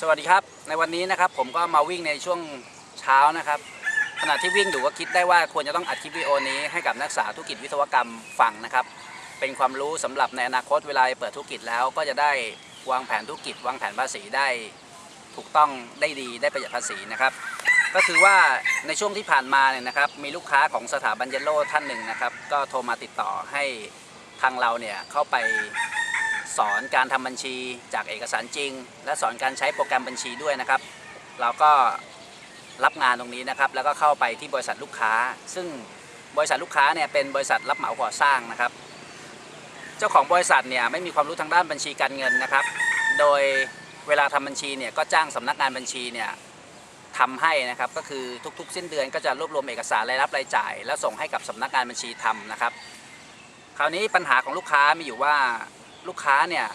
สวัสดีครับ ในวันนี้นะครับผมก็มาวิ่งในช่วงเช้านะครับ ขณะที่วิ่งอยู่ก็คิดได้ว่าควรจะต้องอัดคลิปวิดีโอนี้ให้กับนักศึกษาธุรกิจวิศวกรรมฟังนะครับ เป็นความรู้สำหรับในอนาคตเวลาเปิดธุรกิจแล้วก็จะได้วางแผนธุรกิจ วางแผนภาษีได้ถูกต้องได้ดีได้ประหยัดภาษีนะครับ ก็คือว่าในช่วงที่ผ่านมาเนี่ยนะครับ มีลูกค้าของสถาบันเยลโล่ท่านหนึ่งนะครับ ก็โทรมาติดต่อให้ทางเราเนี่ยเข้าไป สอนการทำบัญชีจากเอกสารจริง และสอนการใช้โปรแกรมบัญชีด้วยนะครับ เราก็รับงานตรงนี้นะครับ แล้วก็เข้าไปที่บริษัทลูกค้า ซึ่งบริษัทลูกค้าเนี่ยเป็นบริษัทรับเหมาก่อสร้างนะครับ เจ้าของบริษัทเนี่ยไม่มีความรู้ทางด้านบัญชีการเงินนะครับ โดยเวลาทำบัญชีเนี่ยก็จ้างสำนักงานบัญชีเนี่ยทำให้นะครับก็คือทุกๆ สิ้นเดือนก็จะรวบรวมเอกสารรายรับรายจ่าย แล้วส่งให้กับสำนักงานบัญชีทำนะครับ คราวนี้ปัญหาของลูกค้ามีอยู่ว่า ลูกค้าเนี่ย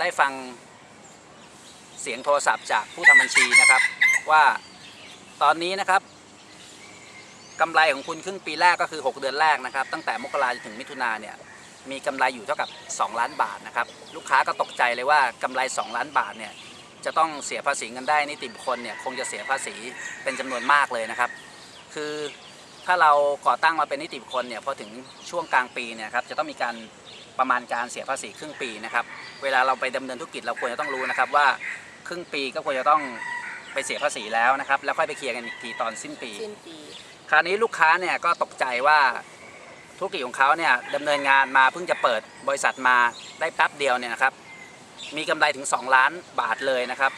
ได้ฟังเสียงโทรศัพท์จากผู้ทำบัญชีนะครับ ว่าตอนนี้นะครับกำไรของคุณครึ่งปีแรกก็คือ 6 เดือนแรกนะครับ ตั้งแต่มกราจนถึงมิถุนาเนี่ยมีกำไรอยู่เท่ากับ 2 ล้านบาทนะครับลูกค้าก็ตกใจเลยว่ากำไร 2 ล้านบาทเนี่ยจะต้องเสียภาษีเงินได้นิติบุคคลเนี่ยคงจะเสียภาษีเป็นจำนวนมากเลยนะครับ คือถ้าเราก่อตั้งมาเป็นนิติบุคคลเนี่ยพอถึงช่วงกลางปีเนี่ยครับจะต้องมีการ ประมาณการเสียภาษีครึ่งปีนะครับ เวลาเราไปดำเนินธุรกิจเราควรจะต้องรู้นะครับว่าครึ่งปีก็ควรจะต้องไปเสียภาษีแล้วนะครับ แล้วค่อยไปเคลียร์กันอีกทีตอนสิ้นปี สิ้นปี คราวนี้ลูกค้าเนี่ยก็ตกใจว่าธุรกิจของเขาเนี่ยดำเนินงานมาเพิ่งจะเปิดบริษัทมาได้แป๊บเดียวเนี่ยนะครับ มีกำไรถึง 2 ล้านบาทเลยนะครับ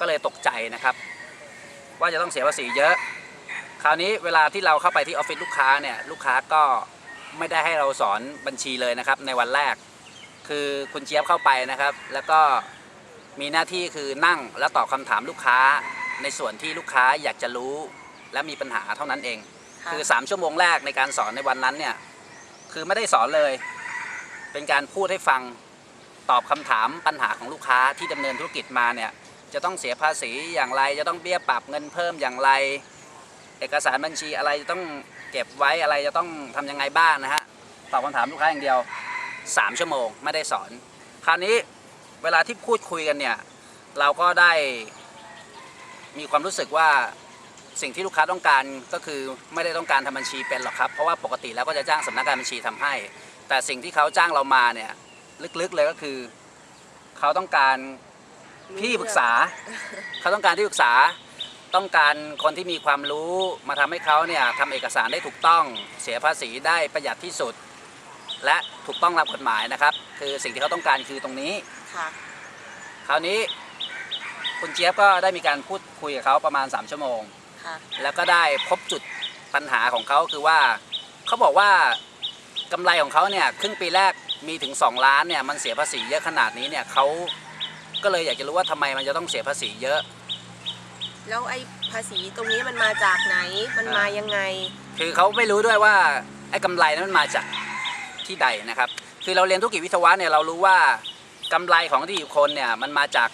ก็เลยตกใจนะครับ ว่าจะต้องเสียภาษีเยอะ คราวนี้เวลาที่เราเข้าไปที่ออฟฟิศลูกค้าเนี่ยลูกค้าก็ ไม่ได้ให้เราสอนบัญชีเลยนะครับในวันแรก คือคุณเจี๊ยบเข้าไปนะครับ แล้วก็มีหน้าที่คือนั่งและตอบคำถามลูกค้า ในส่วนที่ลูกค้าอยากจะรู้ และมีปัญหาเท่านั้นเองค่ะคือ 3 ชั่วโมงแรกในการสอนในวันนั้นเนี่ยคือไม่ได้สอนเลย เป็นการพูดให้ฟังตอบคำถามปัญหาของลูกค้าที่ดำเนินธุรกิจมาเนี่ยจะต้องเสียภาษีอย่างไร จะต้องเบี้ยปรับเงินเพิ่มอย่างไร เอกสารบัญชีอะไรจะต้อง เก็บไว้อะไรจะต้องทำยังไงบ้างนะฮะตอบคำถามลูกค้าอย่างเดียว 3 ชั่วโมงไม่ได้สอน คราวนี้เวลาที่พูดคุยกันเนี่ย เราก็ได้มีความรู้สึกว่าสิ่งที่ลูกค้าต้องการก็คือไม่ได้ต้องการทำบัญชีเป็นหรอกครับเพราะว่าปกติแล้วก็จะจ้างสำนักงานบัญชีทำให้ แต่สิ่งที่เขาจ้างเรามาเนี่ยลึกๆเลยก็คือ เขาต้องการที่ปรึกษา เขาต้องการที่ปรึกษา ต้องการคนที่มีความรู้มาทำให้เขาเนี่ยทำเอกสารได้ถูกต้องเสียภาษีได้ประหยัดที่สุด และถูกต้องตามกฎหมายนะครับ คือสิ่งที่เขาต้องการคือตรงนี้ค่ะคราวนี้คุณเจี๊ยบก็ได้มีการพูดคุยกับเขาประมาณ 3 ชั่วโมง ค่ะ แล้วก็ได้พบจุดปัญหาของเขาคือว่าเขาบอกว่ากำไรของเขาเนี่ยครึ่งปีแรกมีถึง 2 ล้านเนี่ยมันเสียภาษีเยอะขนาดนี้เนี่ยเขาก็เลยอยากจะรู้ว่าทำไมมันจะต้องเสียภาษีเยอะ แล้วไอ้ภาษีตรงนี้มันมาจากไหน มันมายังไง คือเขาไม่รู้ด้วยว่าไอ้กำไรนั้นมันมาจากที่ใดนะครับ คือเราเรียนธุรกิจวิศวะเนี่ยเรารู้ว่ากำไรของที่อยู่คนเนี่ยมันมาจาก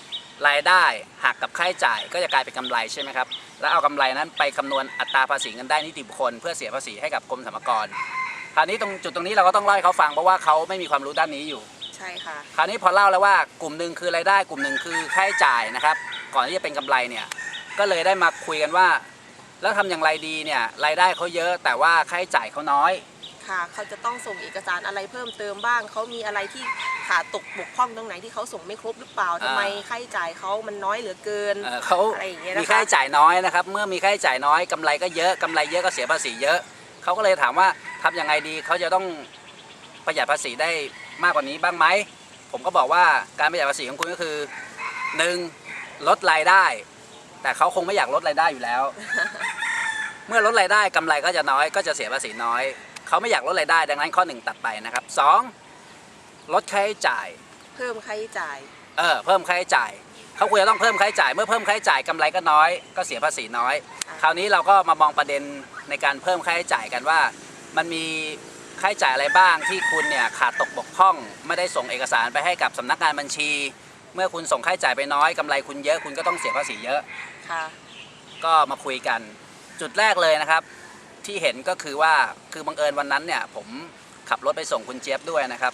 รายได้หักกับค่าใช้จ่ายก็จะกลายเป็นกำไรใช่ไหมครับ แล้วเอากำไรนั้นไปคำนวณอัตราภาษีเงินได้นิติบุคคลเพื่อเสียภาษีให้กับกรมสรรพากร คราวนี้ตรงจุดตรงนี้เราก็ต้องเล่าให้เขาฟังเพราะว่าเขาไม่มีความรู้ด้านนี้อยู่ ใช่ค่ะ คราวนี้พอเล่าแล้วว่ากลุ่มหนึ่งคือรายได้ กลุ่มหนึ่งคือค่าใช้จ่ายนะครับ ก่อนที่จะเป็นกำไรเนี่ย ก็เลยได้มาคุยกันว่า แล้วทำอย่างไรดีเนี่ยรายได้เขาเยอะแต่ว่าค่าใช้จ่ายเขาน้อย ค่ะ เขาจะต้องส่งเอกสารอะไรเพิ่มเติมบ้าง เขามีอะไรที่ขาดตกบกพร่องตรงไหนที่เขาส่งไม่ครบหรือเปล่าทำไมค่าใช้จ่ายเขามันน้อยเหลือเกินเอ่อเขาอะไรอย่างเงี้ยนะคะมีค่าใช้จ่ายน้อยนะครับ เมื่อมีค่าใช้จ่ายน้อยกำไรก็เยอะกำไรเยอะก็เสียภาษีเยอะ เขาก็เลยถามว่าทำยังไงดีเขาจะต้องประหยัดภาษีได้มากกว่านี้บ้างไหม ผมก็บอกว่าการประหยัดภาษีของคุณก็คือหนึ่งลดรายได้ แต่เขาคงไม่อยากลดรายได้อยู่แล้ว เมื่อลดรายได้กำไรก็จะน้อยก็จะเสียภาษีน้อย เขาไม่อยากลดรายได้ดังนั้นข้อหนึ่งตัดไปนะครับสองลดค่าใช้จ่าย เพิ่มค่าใช้จ่าย เออเพิ่มค่าใช้จ่ายเขาควรจะต้องเพิ่มค่าใช้จ่ายเมื่อเพิ่มค่าใช้จ่ายกำไรก็น้อยก็เสียภาษีน้อยอ่าคราวนี้เราก็มามองประเด็นในการเพิ่มค่าใช้จ่ายกันว่า มันมีค่าใช้จ่ายอะไรบ้างที่คุณเนี่ยขาดตกบกพร่องไม่ได้ส่งเอกสารไปให้กับสำนักงานบัญชี เมื่อคุณส่งค่าใช้จ่ายไปน้อยกำไรคุณเยอะคุณก็ต้องเสียภาษีเยอะ ค่ะ ก็มาคุยกัน จุดแรกเลยนะครับ ที่เห็นก็คือว่าคือบังเอิญวันนั้นเนี่ย ผมขับรถไปส่งคุณเจี๊ยบด้วยนะครับ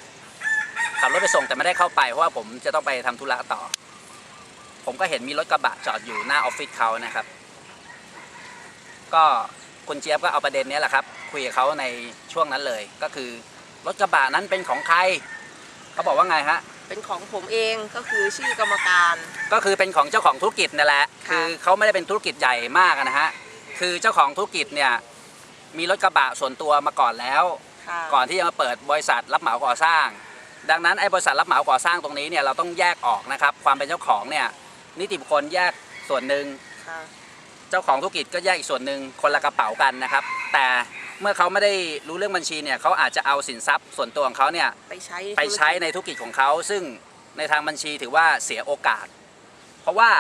ขับรถไปส่งแต่ไม่ได้เข้าไปเพราะว่าผมจะต้องไปทำธุระต่อ ผมก็เห็นมีรถกระบะจอดอยู่หน้าออฟฟิศเขานะครับ ก็คุณเจี๊ยบก็เอาประเด็นนี้แหละครับ คุยกับเขาในช่วงนั้นเลย ก็คือรถกระบะนั้นเป็นของใครเขาบอกว่าไงฮะ เป็นของผมเองก็คือชื่อกรรมการก็คือเป็นของเจ้าของธุรกิจนั่นแหละค่ะคือเขาไม่ได้เป็นธุรกิจใหญ่มากอะนะฮะคือเจ้าของธุรกิจเนี่ยมีรถกระบะส่วนตัวมาก่อนแล้ว ค่ะก่อนที่จะมาเปิดบริษัทรับเหมาก่อสร้าง ดังนั้นไอ้บริษัทรับเหมาก่อสร้างตรงนี้เนี่ยเราต้องแยกออกนะครับความเป็นเจ้าของเนี่ยนิติบุคคลแยกส่วนหนึ่ง ค่ะ เจ้าของธุรกิจก็แยกอีกส่วนหนึ่งคนละกระเป๋ากันนะครับ แต่ เมื่อเขาไม่ได้รู้เรื่องบัญชีเนี่ยเขาอาจจะเอาสินทรัพย์ส่วนตัวของเขาเนี่ยไปใช้ไปใช้ในธุรกิจของเขาซึ่งในทางบัญชีถือว่าเสียโอกาส เพราะว่า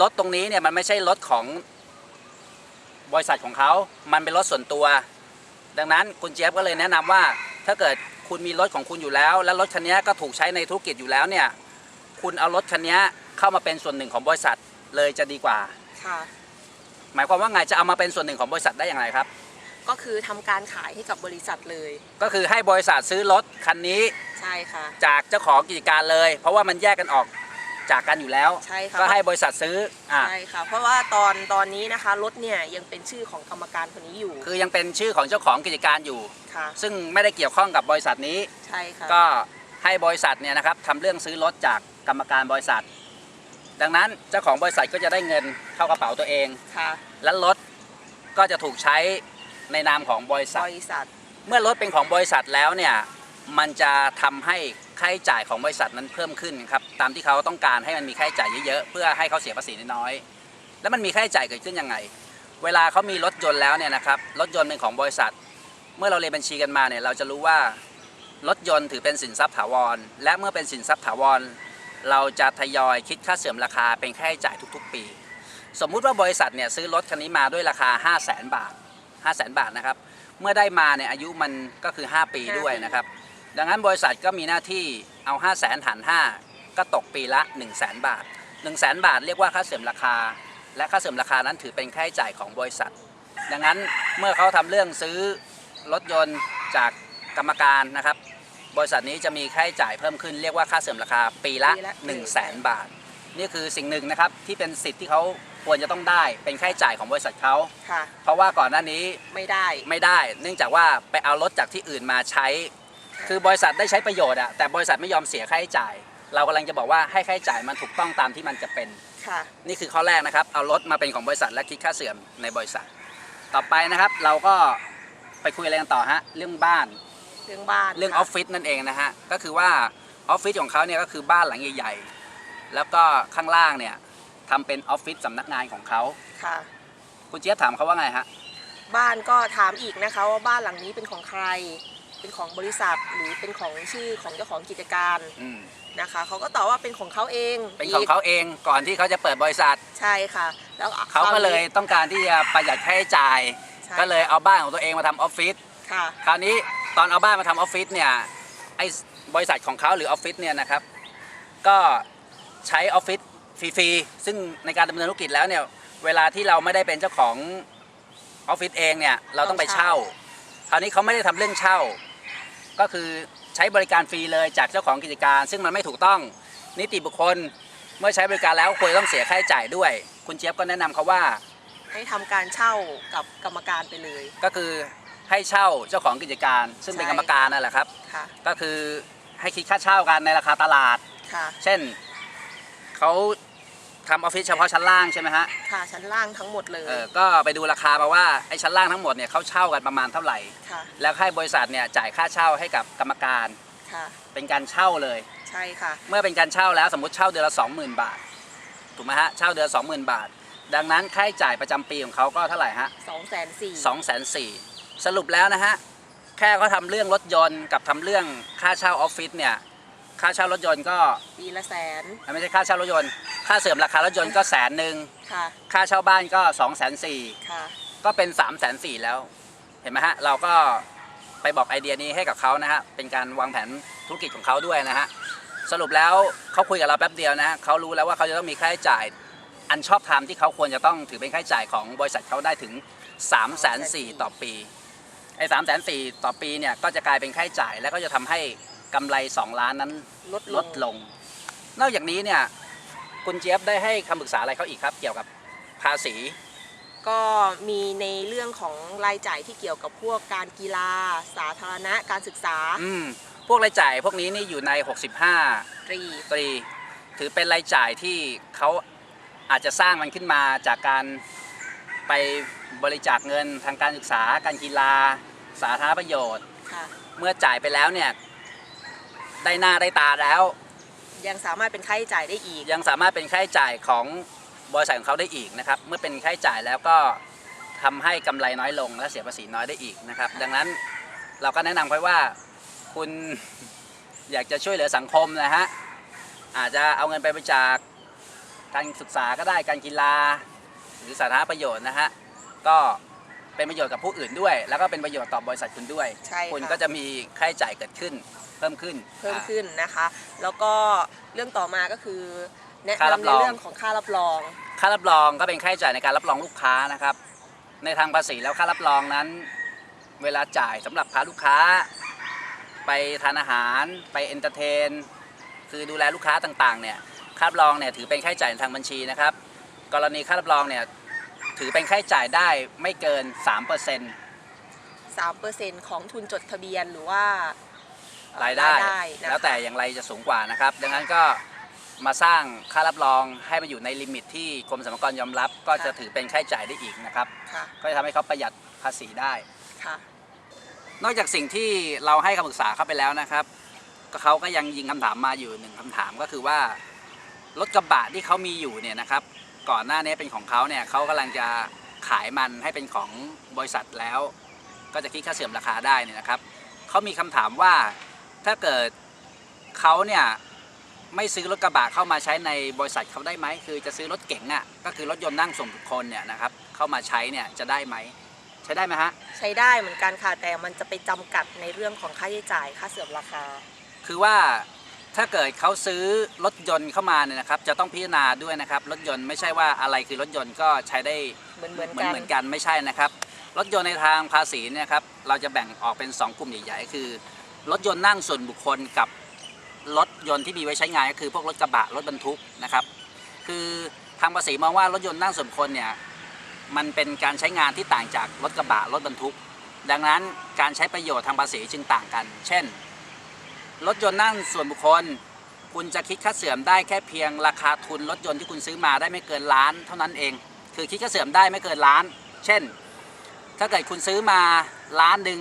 รถตรงนี้เนี่ยมันไม่ใช่รถของบริษัทของเขา มันเป็นรถส่วนตัว ดังนั้นคุณเจี๊ยบก็เลยแนะนำว่า ถ้าเกิดคุณมีรถของคุณอยู่แล้ว และรถคันนี้ก็ถูกใช้ในธุรกิจอยู่แล้วเนี่ย คุณเอารถคันนี้เข้ามาเป็นส่วนหนึ่งของบริษัทเลยจะดีกว่า ค่ะ หมายความว่าไงจะเอามาเป็นส่วนหนึ่งของบริษัทได้อย่างไรครับ ก็คือทำการขายให้กับบริษัทเลย ก็คือให้บริษัทซื้อรถคันนี้ใช่ค่ะ จากเจ้าของกิจการเลย เพราะว่ามันแยกกันออกจากกันอยู่แล้ว ใช่ค่ะ ก็ให้บริษัทซื้ออ่าใช่ค่ะ เพราะว่าตอนตอนนี้นะคะรถเนี่ยยังเป็นชื่อของกรรมการคนนี้อยู่คือยังเป็นชื่อของเจ้าของกิจการอยู่ ค่ะ ซึ่งไม่ได้เกี่ยวข้องกับบริษัทนี้ ใช่ค่ะ ก็ให้บริษัทเนี่ยนะครับทำเรื่องซื้อรถจากกรรมการบริษัท ดังนั้นเจ้าของบริษัทก็จะได้เงินเข้ากระเป๋าตัวเอง ค่ะ และรถก็จะถูกใช้ ในนามของบริษับทริษัท เมื่อรถเป็นของบริษัทแล้วเนี่ยมันจะทำให้ค่าใช้จ่ายของบริษัทนั้นเพิ่มขึ้นครับตามที่เขาต้องการให้มันมีค่าใช้จ่ายเยอะๆเพื่อให้เขาเสียภาษีน้อยๆแล้วมันมีค่าใช้จ่ายเกิดขึ้นยังไง เวลาเขามีรถยนต์แล้วเนี่ยนะครับรถยนต์เป็นของบริษัท เมื่อเราเรียนบัญชีกันมาเนี่ยเราจะรู้ว่ารถยนต์ถือเป็นสินทรัพย์ถาวร และเมื่อเป็นสินทรัพย์ถาวร เราจะทยอยคิดค่าเสื่อมราคาเป็นค่าใช้จ่ายทุกๆ ปี สมมุติว่าบริษัทเนี่ยซื้อรถคันนี้มาด้วยราคา 5 0 0แสนบาท 5 0 0แสนบาทนะครับ เมื่อได้มาเนี่ยอายุมันก็คือ 5 ปีด้วยนะครับ ดังนั้นบริษัทก็มีหน้าที่เอา 5 0 0แสนหาร5ก็ตกปีละ 1 0 0 0 0แสนบาท 1 0 0 0 0แสนบาทเรียกว่าค่าเสื่อมราคา และค่าเสื่อมราคานั้นถือเป็นค่าใช้จ่ายของบริษัท ดังนั้นเมื่อเขาทำเรื่องซื้อรถยนต์จากกรรมการนะครับ บริษัทนี้จะมีค่าใช้จ่ายเพิ่มขึ้นเรียกว่าค่าเสื่อมราคาปีละปีละ1 0 0 0 0แสนบาท นี่คือสิ่งหนึ่งนะครับที่เป็นสิทธิ์ที่เขา ควรจะต้องได้เป็นค่าใช้จ่ายของบริษัทเขา ค่ะ เพราะว่าก่อนหน้านี้ไม่ได้ ไม่ได้ เนื่องจากว่าไปเอารถจากที่อื่นมาใช้ คือบริษัทได้ใช้ประโยชน์อะแต่บริษัทไม่ยอมเสียค่าใช้จ่าย เรากำลังจะบอกว่าให้ค่าใช้จ่ายมันถูกต้องตามที่มันจะเป็น ค่ะ นี่คือข้อแรกนะครับเอารถมาเป็นของบริษัทและคิดค่าเสื่อมในบริษัท ต่อไปนะครับเราก็ไปคุยอะไรกันต่อฮะเรื่องบ้านเรื่องบ้านเรื่องอค่ะอฟฟิศนั่นเองนะฮะก็คือว่าออฟฟิศของเขาเนี่ยก็คือบ้านหลังใหญ่ๆแล้วก็ข้างล่างเนี่ย ทำเป็นออฟฟิศสำนักงานของเขาค่ะ คุณเจี๊ยบถามเขาว่าไงฮะ บ้านก็ถามอีกนะคะว่าบ้านหลังนี้เป็นของใคร เป็นของบริษัทหรือเป็นของชื่อของเจ้าของกิจการอืมนะคะเขาก็ตอบว่าเป็นของเขาเองเป็นของเขาเองก่อนที่เขาจะเปิดบริษัท ใช่ค่ะ แล้วเขาก็เลยต้องการที่จะประหยัดค่าใช้จ่าย ใช่ก็เลยเอาบ้านของตัวเองมาทำออฟฟิศ ค่ะ คราวนี้ตอนเอาบ้านมาทำออฟฟิศเนี่ยไอ้บริษัทของเขาหรือออฟฟิศเนี่ยนะครับ ก็ใช้ออฟฟิศ ฟรีๆซึ่งในการดำเนินธุรกิจแล้วเนี่ยเวลาที่เราไม่ได้เป็นเจ้าของออฟฟิศเองเนี่ยเราต้องไปเช่า คราวนี้เขาไม่ได้ทำเรื่องเช่า ก็คือใช้บริการฟรีเลยจากเจ้าของกิจการ ซึ่งมันไม่ถูกต้องนิติบุคคลเมื่อใช้บริการแล้วควรต้องเสียค่าใช้จ่ายด้วย คุณเจี๊ยบก็แนะนำเขาว่า ให้ทำการเช่ากับกรรมการไปเลยก็คือให้เช่าเจ้าของกิจการ ซึ่งเป็นใช่กรรมการนั่นแหละครับ ค่ะก็คือให้คิดค่าเช่ากันในราคาตลาด ค่ะ เช่นเขา ทำออฟฟิศเฉพาะชั้นล่างใช่ไหมฮะค่ะชั้นล่างทั้งหมดเลเอยอก็ไปดูราคามาว่าไอ้ชั้นล่างทั้งหมดเนี่ยเขาเช่ากันประมาณเท่าไหร่ ค่ะแล้วให้บริษัทเนี่ยจ่ายค่าเช่าให้กับกรรมการ ค่ะเป็นการเช่าเลย ใช่ค่ะ เมื่อเป็นการเช่าแล้วสมมติเช่าเดือนละ 20,000 บาท ถูกไหมฮะเช่าเดือน20,000 บาท ดังนั้นค่าใช้จ่ายประจำปีของเขาก็เท่าไหร่ฮะ สองแสนสี่2 4 0 0 0สรุปแล้วนะฮะ แค่เขาทำเรื่องรถยนต์กับทำเรื่องค่าเช่าออฟฟิศเนี่ย ค่าเช่ารถยนต์ก็ปีละแสนไม่ใช่ค่าเช่ารถยนต์ ค่าเสริมราคารถยนต์ก็แสนหนึ่งค่ะค่าเช่าบ้านก็2องแสนสี่ค่ะก็เป็น3ามแสนสี่แล้ว เห็นไหมฮะเราก็ไปบอกไอเดียนี้ให้กับเขานะฮะเป็นการวางแผนธุรกิจของเขาด้วยนะฮะสรุปแล้วเขาคุยกับเราแป๊บเดียวนะฮะเขารู้แล้วว่าเขาจะต้องมีค่าใช้จ่าย อันชอบธรรมที่เขาควรจะต้องถือเป็นค่าใช้จ่ายของบริษัทเขาได้ถึง3ามแสนสี่ต่อปีไอ้สามแสนสี่ต่อปีเนี่ยก็จะกลายเป็นค่าใช้จ่าย แล้วก็จะทำให้ กำไร 2 ล้านนั้นลดลดลง นอกจากนี้เนี่ยคุณเจี๊ยบได้ให้คำปรึกษาอะไรเขาอีกครับ เกี่ยวกับภาษี ก็มีในเรื่องของรายจ่ายที่เกี่ยวกับพวกการกีฬา สาธารณะการศึกษาอืมพวกรายจ่ายพวกนี้นี่อยู่ใน 65 ตรีตรี ถือเป็นรายจ่ายที่เขาอาจจะสร้างมันขึ้นมาจากการไปบริจาคเงินทางการศึกษา การกีฬา สาธารณประโยชน์ ค่ะ เมื่อจ่ายไปแล้วเนี่ย ได้หน้าได้ตาแล้ว ยังสามารถเป็นค่าใช้จ่ายได้อีก ยังสามารถเป็นค่าใช้จ่ายของบริษัทของเขาได้อีกนะครับ เมื่อเป็นค่าใช้จ่ายแล้วก็ทำให้กำไรน้อยลงและเสียภาษีน้อยได้อีกนะครับ ดังนั้นเราก็แนะนำไว้ว่าคุณอยากจะช่วยเหลือสังคมนะฮะอาจจะเอาเงินไปบริจาคการศึกษาก็ได้การกีฬา หรือสาธารณประโยชน์นะฮะก็เป็นประโยชน์กับผู้อื่นด้วย แล้วก็เป็นประโยชน์ต่อบริษัทคุณด้วยใช่ค่ะคุณก็จะมีค่าใช้จ่ายเกิดขึ้นเพิ่มขึ้น เพิ่มอ่าขึ้นนะคะ แล้วก็เรื่องต่อมาก็คือแนะค่ารับนำในรอง เรื่องของค่ารับรอง ค่ารับรองก็เป็นค่าใช้จ่ายในการรับรองลูกค้านะครับ ในทางภาษีแล้วค่ารับรองนั้น เวลาจ่ายสำหรับพาลูกค้า ไปทานอาหารไปเอนเตอร์เทน คือดูแลลูกค้าต่างๆเนี่ยค่ารับรองเนี่ยถือเป็นค่าใช้จ่ายในทางบัญชีนะครับ กรณีค่ารับรองเนี่ยถือเป็นค่าใช้จ่ายได้ไม่เกิน 3% 3%ของทุนจดทะเบียนหรือว่า เอ่อรายได้นะคะ แล้วแต่อย่างไรจะสูงกว่านะครับ ดังนั้นก็มาสร้างค่ารับรองให้มันอยู่ในลิมิตที่กรมสรรพากรยอมรับ ก็จะถือเป็นค่าใช้จ่ายได้อีกนะครับ ค่ะก็จะทำให้เขาประหยัดภาษีได้ ค่ะนอกจากสิ่งที่เราให้คำปรึกษาเข้าไปแล้วนะครับก็เขาก็ยังยิงคำถามมาอยู่หนึ่งคำถามก็คือว่ารถกระบะที่เขามีอยู่เนี่ยนะครับ ก่อนหน้านี้เป็นของเขาเนี่ยเขากำลังจะขายมันให้เป็นของบริษัทแล้ว ก็จะคิดค่าเสื่อมราคาได้เนี่ยนะครับเขามีคำถามว่า ถ้าเกิดเขาเนี่ยไม่ซื้อรถกระบะเข้ามาใช้ในบริษัทเขาได้ไหมคือจะซื้อรถเก๋งอะก็คือรถยนต์นั่งส่วนบุคคลเนี่ยนะครับเข้ามาใช้เนี่ยจะได้ไหมใช้ได้ไหมฮะใช้ได้เหมือนกันค่ะแต่มันจะไปจำกัดในเรื่องของค่าใช้จ่ายค่าเสื่อมราคา คือว่าถ้าเกิดเขาซื้อรถยนต์เข้ามาเนี่ยนะครับ จะต้องพิจารณาด้วยนะครับรถยนต์ไม่ใช่ว่าอะไรคือรถยนต์ก็ใช้ได้ เหมือนเหมือนเหมือนกัน เหมือนกันไม่ใช่นะครับ รถยนต์ในทางภาษีเนี่ยนะครับเราจะแบ่งออกเป็น 2 กลุ่มใหญ่ๆคือ รถยนต์นั่งส่วนบุคคลกับรถยนต์ที่มีไว้ใช้งานก็คือพวกรถกระบะรถบรรทุกนะครับคือทางภาษีมองว่ารถยนต์นั่งส่วนบุคคลเนี่ยมันเป็นการใช้งานที่ต่างจากรถกระบะรถบรรทุก ดังนั้นการใช้ประโยชน์ทางภาษีจึงต่างกัน เช่น รถยนต์นั่งส่วนบุคคล คุณจะคิดค่าเสื่อมได้แค่เพียงราคาทุนรถยนต์ที่คุณซื้อมาได้ไม่เกินล้านเท่านั้นเอง คือคิดค่าเสื่อมได้ไม่เกินล้าน เช่น ถ้าเกิดคุณซื้อมาล้านหนึ่ง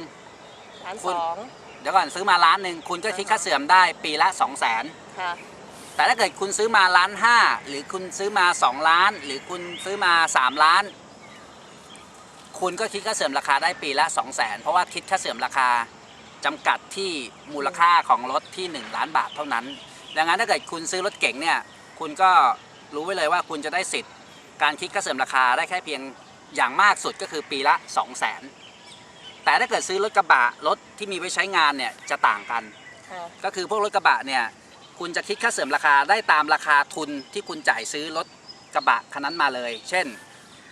ล้านสอง เดี๋ยวก่อนซื้อมาล้านหนึ่งคุณก็คิดค่าเสื่อมได้ปีละ2 0 0 0 0นค่ะ แต่ถ้าเกิดคุณซื้อมาล้านห้าหรือคุณซื้อมา 2 ล้าน หรือคุณซื้อมา 3 ล้าน คุณก็คิดค่าเสื่อมราคาได้ปีละ 2 0 0 0 0นเพราะว่าคิดค่าเสื่อมราคาจำกัดที่มูลค่าของรถที่ 1 ล้านบาทเท่านั้น ดังนั้นถ้าเกิดคุณซื้อรถเก๋งเนี่ยคุณก็รู้ไว้เลยว่าคุณจะได้สิทธิ์ การคิดค่าเสื่อมราคาได้แค่เพียงอย่างมากสุดก็คือปีละ 2 0 0 0 0น แต่ถ้าเกิดซื้อรถกระบะรถที่มีไว้ใช้งานเนี่ยจะต่างกันค่ะก็คือพวกรถกระบะเนี่ยคุณจะคิดค่าเสื่อมราคาได้ตามราคาทุนที่คุณจ่ายซื้อรถกระบะคันนั้นมาเลย เช่น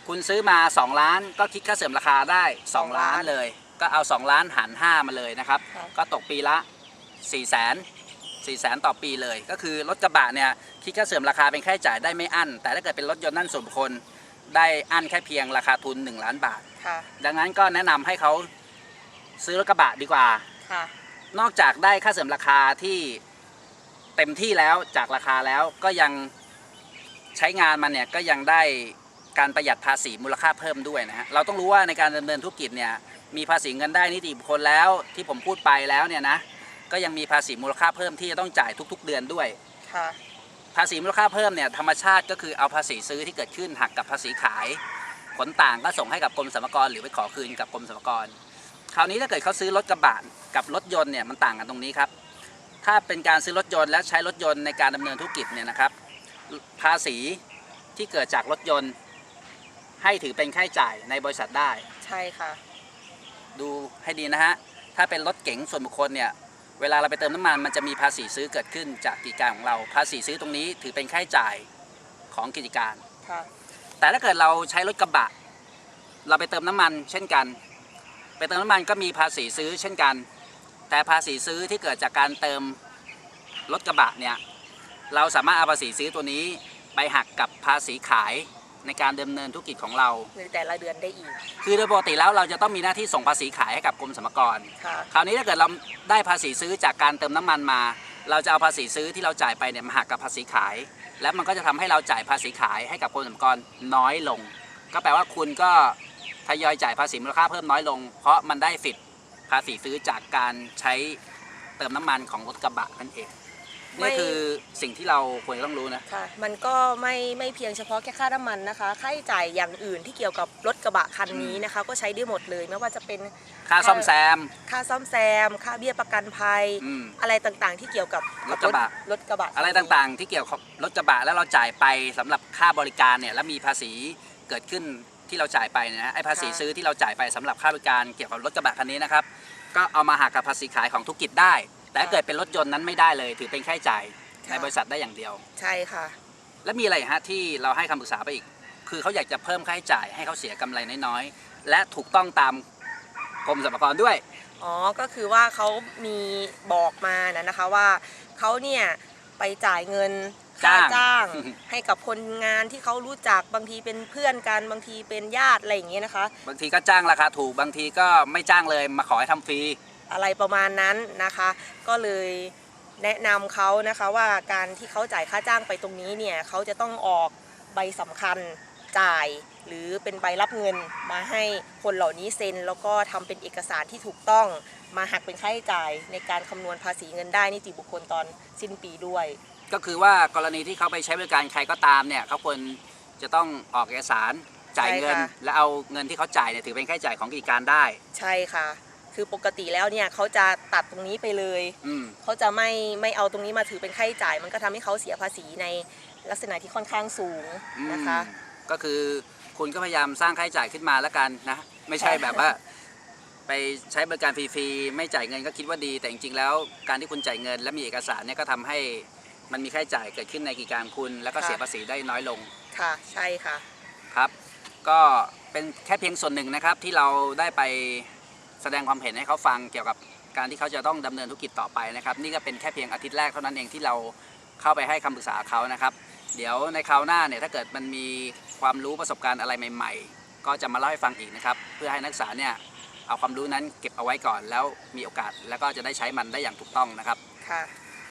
คุณซื้อมา 2 ล้าน ก็คิดค่าเสื่อมราคาได้ 2 ล้านเลย ก็เอา 2 ล้านหาร 5 มาเลยนะครับค่ะก็ตกปีละ 4 0 0 0 0 0 4 0 0 0 0 ต่อปีเลย ก็คือรถกระบะเนี่ยคิดค่าเสื่อมราคาเป็นค่าใช้จ่ายได้ไม่อั้น แต่ถ้าเกิดเป็นรถยนต์นั่นส่วนบุคคลได้อั้นแค่เพียงราคาทุน 1 ล้านบาทค่ะดังนั้นก็แนะนำให้เขา ซื้อรถกระบะดีกว่า ค่ะ นอกจากได้ค่าเสริมราคาที่เต็มที่แล้วจากราคาแล้วก็ยังใช้งานมันเนี่ยก็ยังได้การประหยัดภาษีมูลค่าเพิ่มด้วยนะฮะเราต้องรู้ว่าในการดำเนินธุรกิจเนี่ยมีภาษีเงินได้นิติบุคคลแล้วที่ผมพูดไปแล้วเนี่ยนะก็ยังมีภาษีมูลค่าเพิ่มที่จะต้องจ่ายทุก ๆ เดือนด้วย ค่ะ ภาษีมูลค่าเพิ่มเนี่ยธรรมชาติก็คือเอาภาษีซื้อที่เกิดขึ้นหักกับภาษีขาย ผลต่างก็ส่งให้กับกรมสรรพากรหรือไปขอคืนกับกรมสรรพากร คราวนี้ถ้าเกิดเขาซื้อรถกระบะกับรถยนต์เนี่ยมันต่างกันตรงนี้ครับ ถ้าเป็นการซื้อรถยนต์และใช้รถยนต์ในการดำเนินธุรกิจเนี่ยนะครับ ภาษีที่เกิดจากรถยนต์ ให้ถือเป็นค่าใช้จ่ายในบริษัทได้ ใช่ค่ะ ดูให้ดีนะฮะ ถ้าเป็นรถเก๋งส่วนบุคคลเนี่ย เวลาเราไปเติมน้ำมันมันจะมีภาษีซื้อเกิดขึ้นจากกิจการของเรา ภาษีซื้อตรงนี้ถือเป็นค่าใช้จ่ายของกิจการค่ะแต่ถ้าเกิดเราใช้รถกระบะ เราไปเติมน้ำมันเช่นกัน ไปเติมน้ำมันก็มีภาษีซื้อเช่นกัน แต่ภาษีซื้อที่เกิดจากการเติมรถกระบะเนี่ยเราสามารถเอาภาษีซื้อตัวนี้ไปหักกับภาษีขายในการดำเนินธุรกิจของเราในแต่ละเดือนได้อีก คือโดยปกติแล้วเราจะต้องมีหน้าที่ส่งภาษีขายให้กับกรมสรรพากรค่ะคราวนี้ถ้าเกิดเราได้ภาษีซื้อจากการเติมน้ำมันมา เราจะเอาภาษีซื้อที่เราจ่ายไปเนี่ยมาหักกับภาษีขาย แล้วมันก็จะทำให้เราจ่ายภาษีขายให้กับกรมสรรพากรน้อยลง ก็แปลว่าคุณก็ท ยอยจ่ายภาษีมูลค่าเพิ่มน้อยลง เพราะมันได้สิทธิ์ภาษีซื้อจากการใช้เติมน้ำมันของรถกระบะนั่นเองไม่ นี่คือสิ่งที่เราควรจะต้องรู้นะ ค่ะ มันก็ไม่ไม่เพียงเฉพาะแค่ค่าน้ำมันนะคะ ค่าใช้จ่ายอย่างอื่นที่เกี่ยวกับรถกระบะคันนี้นะคะ ก็ใช้ได้หมดเลยไม่ว่าจะเป็นค่าซ่อมแซม ค่าซ่อมแซม ค่าเบี้ยประกันภัย อืมอะไรต่างๆ ที่เกี่ยวกับรถกระบะ รถกระบะอะไรต่างๆ ที่เกี่ยวกับรถกระบะแล้วเราจ่ายไปสำหรับค่าบริการเนี่ยแล้วมีภาษีเกิดขึ้น ที่เราจ่ายไปนะฮะไอ้ภาษีซื้อที่เราจ่ายไปสำหรับค่าบริการเกี่ยวกับรถกระบะคันนี้นะครับ ก็เอามาหักกับภาษีขายของธุรกิจได้ แต่ถ้าเกิดเป็นรถยนต์นั้นไม่ได้เลย ถือเป็นค่าใช้จ่ายในบริษัทได้อย่างเดียว ใช่ค่ะ แล้วมีอะไรอีกฮะที่เราให้คำปรึกษาไปอีก คือเขาอยากจะเพิ่มค่าใช้จ่ายให้เขาเสียกำไรน้อยๆและถูกต้องตามกรมสรรพากรด้วย อ๋อ ก็คือว่าเขามีบอกมานะนะคะว่าเขาเนี่ยไปจ่ายเงินค่า จ้างจ้าง ให้กับคนงานที่เขารู้จักบางทีเป็นเพื่อนกันบางทีเป็นญาติอะไรอย่างเงี้ยนะคะ บางทีก็จ้างราคาถูกบางทีก็ไม่จ้างเลยมาขอให้ทำฟรี อะไรประมาณนั้นนะคะ ก็เลยแนะนำเขานะคะว่าการที่เขาจ่ายค่าจ้างไปตรงนี้เนี่ยเขาจะต้องออกใบสำคัญจ่าย หรือเป็นใบรับเงินมาให้คนเหล่านี้เซ็น แล้วก็ทำเป็นเอกสารที่ถูกต้องมาหักเป็นค่าใช้จ่ายในการคำนวณภาษีเงินได้นิติบุคคลตอนสิ้นปีด้วย ก็คือว่ากรณีที่เขาไปใช้บริการใครก็ตามเนี่ยเขาควรจะต้องออกเอกสารจ่ายเงิน ใช่ค่ะ และเอาเงินที่เขาจ่ายเนี่ยถือเป็นค่าใช้จ่ายของกิจการได้ ใช่ค่ะ คือปกติแล้วเนี่ยเขาจะตัดตรงนี้ไปเลย อืม เขาจะไม่ไม่เอาตรงนี้มาถือเป็นค่าใช้จ่าย มันก็ทำให้เขาเสียภาษีในลักษณะที่ค่อนข้างสูงนะคะ อืมก็คือคุณก็พยายามสร้างค่าใช้จ่ายขึ้นมาแล้วกันนะ ไม่ใช่ใช่แบบว่า ไปใช้บริการฟรีๆ ไม่จ่ายเงินก็คิดว่าดี แต่จริงๆแล้วการที่คุณจ่ายเงิน และมีเอกสารเนี่ยก็ทำให้ มันมีค่าใช้จ่ายเกิดขึ้นในกิจการคุณ แล้วก็เสียภาษีได้น้อยลงค่ะ ใช่ค่ะ ครับ ก็เป็นแค่เพียงส่วนหนึ่งนะครับที่เราได้ไปแสดงความเห็นให้เขาฟังเกี่ยวกับการที่เขาจะต้องดำเนินธุรกิจต่อไปนะครับ นี่ก็เป็นแค่เพียงอาทิตย์แรกเท่านั้นเองที่เราเข้าไปให้คำปรึกษาเขานะครับ เดี๋ยวในคราวหน้าเนี่ยถ้าเกิดมันมีความรู้ประสบการณ์อะไรใหม่ ๆ ก็จะมาเล่าให้ฟังอีกนะครับเพื่อให้นักศึกษาเนี่ยเอาความรู้นั้นเก็บเอาไว้ก่อนแล้วมีโอกาสแล้วก็จะได้ใช้มันได้อย่างถูกต้องนะครับ ค่ะ